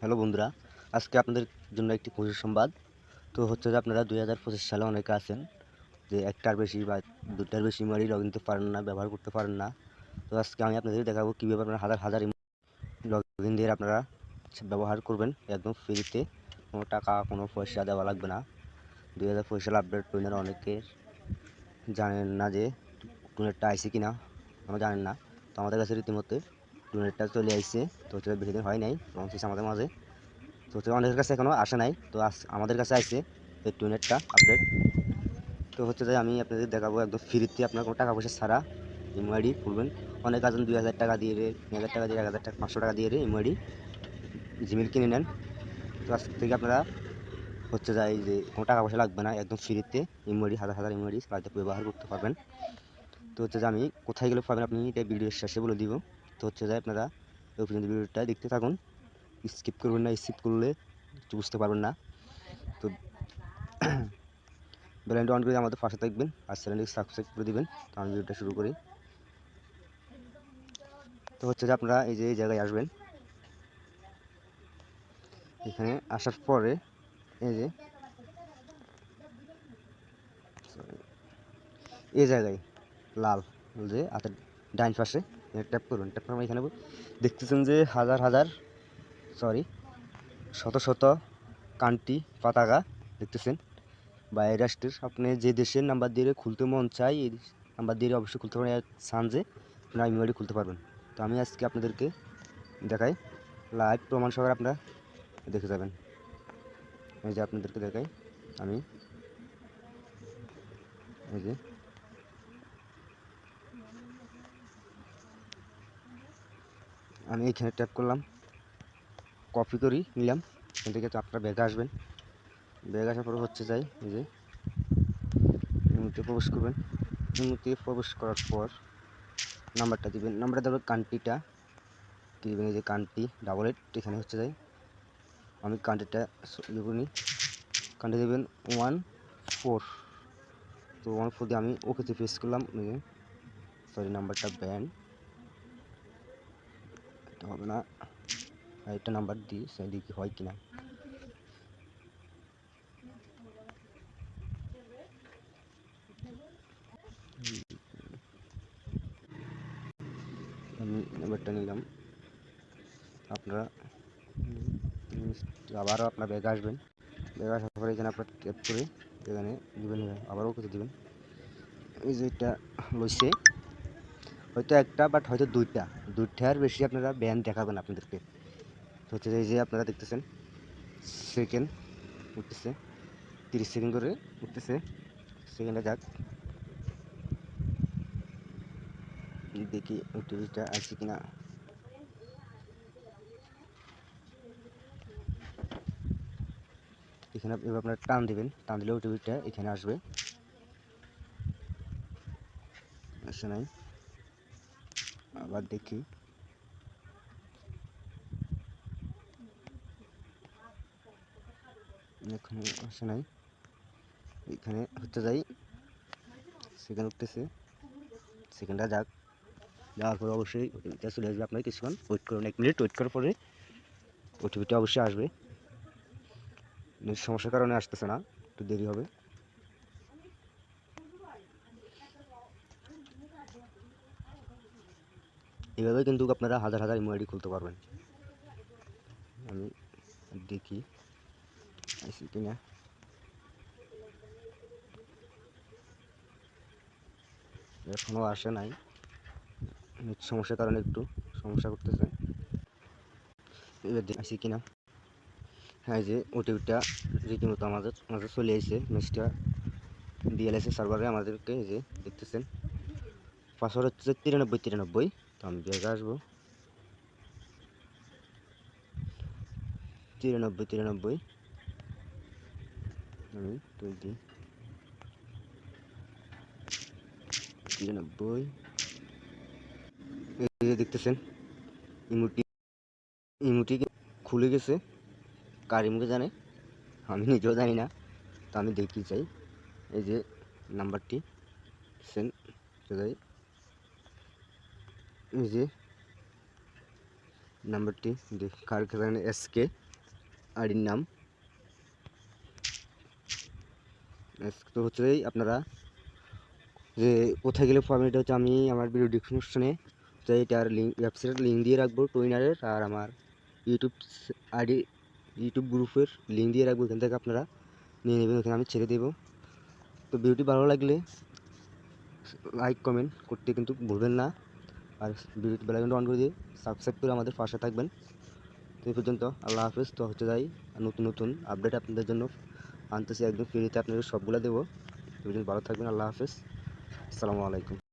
Hello বন্ধুরা, আজকে আপনাদের জন্য একটি খুশির সংবাদ। তো হচ্ছে যে আপনারা দুই হাজার পঁচিশ সালে অনেকে আছেন যে একটার বেশি বা দুটার বেশি ইমারি লগ ইনতে পারেন না, ব্যবহার করতে পারেন না। তো আজকে আমি আপনাদের দেখাবো কীভাবে আপনারা হাজার হাজার লগ ইন দিয়ে আপনারা ব্যবহার করবেন একদম ফ্রিতে কোনো টাকা, কোনো পয়সা দেওয়া লাগবে না। দুই হাজার পঁচিশ সালে আপডেট টুইনের অনেকের জানেন না যে টুনেটটা আইসে কিনা, আমরা জানেন না। তো আমাদের কাছে রীতিমতো টুনেটটা চলে আসছে তো হচ্ছে বেশি হয় নাই লঞ্চ হয়েছে আমাদের মাঝে। তো হচ্ছে অনেকের কাছে এখনও আসে নাই, তো আমাদের কাছে আসছে এই টুনেটটা আপডেট তো হচ্ছে যে আমি আপনাদের দেখাবো একদম ফ্রিতে আপনার কোনো টাকা পয়সা ছাড়া ইমআইডি খুলবেন। অনেক আছেন দুই হাজার টাকা দিয়ে রে, তিন হাজার টাকা দিয়ে, এক হাজার টাকা, পাঁচশো টাকা দিয়ে রে ইমআইডি জিমেল কিনে নেন। তো আজ থেকে আপনারা হচ্ছে যায় যে কোনো টাকা পয়সা লাগবে না, একদম ফ্রিতে ইমআইডি হাজার হাজার ইমআইডি বাড়িতে ব্যবহার করতে পারবেন। তো হচ্ছে যে আমি কোথায় গেলে পাবেন আপনি, এটা ভিডিওর শেষে বলে দিব। তো হচ্ছে যে আপনারা ওই পর্যন্ত ভিডিওটা দেখতে থাকুন। স্কিপ করবেন না, স্কিপ করলে বুঝতে পারবেন না। তো বেলাইনটা অন করে আমাদের পাশে থাকবেন আর চ্যানেলটি সাবস্ক্রাইব করে দিবেন। তো আমি ভিডিওটা শুরু করি। তো হচ্ছে যে আপনারা এই যে এই জায়গায় আসবেন। এখানে আসার পরে এই যে এই জায়গায় লাল যে হাতের ডাইন পাশে ট্যাপ করবেন ট্যাপ করবেন এখানে দেখতেছেন যে হাজার হাজার সরি শত শত কান্ট্রি পতাকা দেখতেছেন। বাইরে রাষ্ট্রের, আপনি যে দেশের নাম্বার দিয়ে খুলতে মন চাই এই নাম্বার দিয়ে অবশ্যই খুলতে পারেন। সানজে আপনারা ইমেলটি খুলতে পারবেন। তো আমি আজকে আপনাদেরকে দেখাই লাইভ প্রমাণ সহকারে আপনারা দেখে যাবেন। এই যে আপনাদেরকে দেখাই, আমি। এই যে আমি এখানে ট্যাপ করলাম। কপি করি, নিলাম। এখান থেকে আপনারা ব্যাগে আসবেন। ব্যাগে আসার পরে হচ্ছে যাই যে ইমুতে প্রবেশ করবেন। ইমুতে প্রবেশ করার পর নাম্বারটা দিবেন। নাম্বারটা দেবেন কান্ট্রিটা কী দেবেন? এই যে কান্ট্রি ডাবল এইট এখানে হচ্ছে যাই। আমি কান্ট্রিটা ইয়ে করি কান্ট্রি দেবেন ওয়ান ফোর তো ওয়ান ফোর দিয়ে আমি ওকেতে প্রেস করলাম। সরি নাম্বারটা ব্যান এটা হবে না। একটা নাম্বার দিই সেই দিকে হয় কিনা। আমি নাম্বারটা নিলাম। আপনারা আবারও আপনার ব্যাগে আসবেন। ব্যাগে আসার পরে এখানে আপনার ট্যাপ করে এখানে দেবেন। আবারও কিছু দেবেন। এই যে এটা লইছে। হয়তো একটা বাট হয়তো দুইটা। দুইটার বেশি আপনারা ব্যান দেখাবেন আপনাদেরকে। তো হচ্ছে এই যে আপনারা দেখতেছেন সেকেন্ড উঠতেছে, তিরিশ সেকেন্ড করে উঠতেছে। সেকেন্ডে যাক। দেখি ওটিভিটা আছে কিনা। এখানে এবার আপনারা টান দেবেন। টান দিলে ওটিভিটা এখানে আসবে। আসে নাই। আবার দেখি। এখানে আসে নাই। এখানে হচ্ছে যাই। সেখানে উঠতেছে। সেকেন্ডটা যাক। যাওয়ার পরে অবশ্যই ওটিপিটা চলে আসবে আপনার কিছুক্ষণ। ওয়েট করুন এক মিনিট ওয়েট করার পরে ওটিপিটা অবশ্যই আসবে। সমস্যার কারণে আসতেছে না। একটু দেরি হবে। এভাবে কিন্তু আপনারা হাজার হাজার ইমোআইডি খুলতে পারবেন। আমি দেখি, আসি কিনা এখনও আসে নাই। সমস্যার কারণে একটু সমস্যা করতেছে। এবার আসি কিনা হ্যাঁ যে ওটিপিটা রীতিমতো আমাদের মাঝে চলে এসেছে ম্যাচটা ডিএলএসএ সার্ভারে আমাদেরকে এই যে দেখতেছেন। পাসওয়ার্ড হচ্ছে তিরানব্বই তিরানব্বই। তো আমি ব্যাগে আসব। তিরানব্বই তিরানব্বই। আমি তুই দিই তিরানব্বই দেখতেছেন, ইমুটি ইমুটি খুলে গেছে? কার ইমুকে জানে? আমি নিজেও জানি না, তো আমি দেখি চাই। এই যে নাম্বারটি সেন যাই এই যে, নাম্বারটি কার এস কে আইডির নাম। তো হচ্ছে আপনারা যে কোথায় গেলে এটা হচ্ছে আমি আমার ভিডিও ডিসক্রিপশনে তো এটার লিঙ্ক ওয়েবসাইটের লিঙ্ক দিয়ে রাখব টুইনারের আর আমার ইউটিউব আইডি ইউটিউব গ্রুপের লিঙ্ক দিয়ে রাখব, এখান থেকে আপনারা নিয়ে নেবেন, ওখানে আমি ছেড়ে দেবো। তো ভিডিওটি ভালো লাগলে লাইক কমেন্ট করতে কিন্তু ভুলবেন না। আর ভিডিওটি বেলাইকনটা অন করে দিয়ে সাবস্ক্রাইব করে আমাদের পাশে থাকবেন। তো এই পর্যন্ত আল্লাহ হাফিজ। তো হচ্ছে যাই নতুন নতুন আপডেট আপনাদের জন্য আনতেছি একদম ফ্রিতে আপনাদের সবগুলো দেবো। তো ভালো থাকবেন, আল্লাহ হাফিজ। আসসালামু আলাইকুম।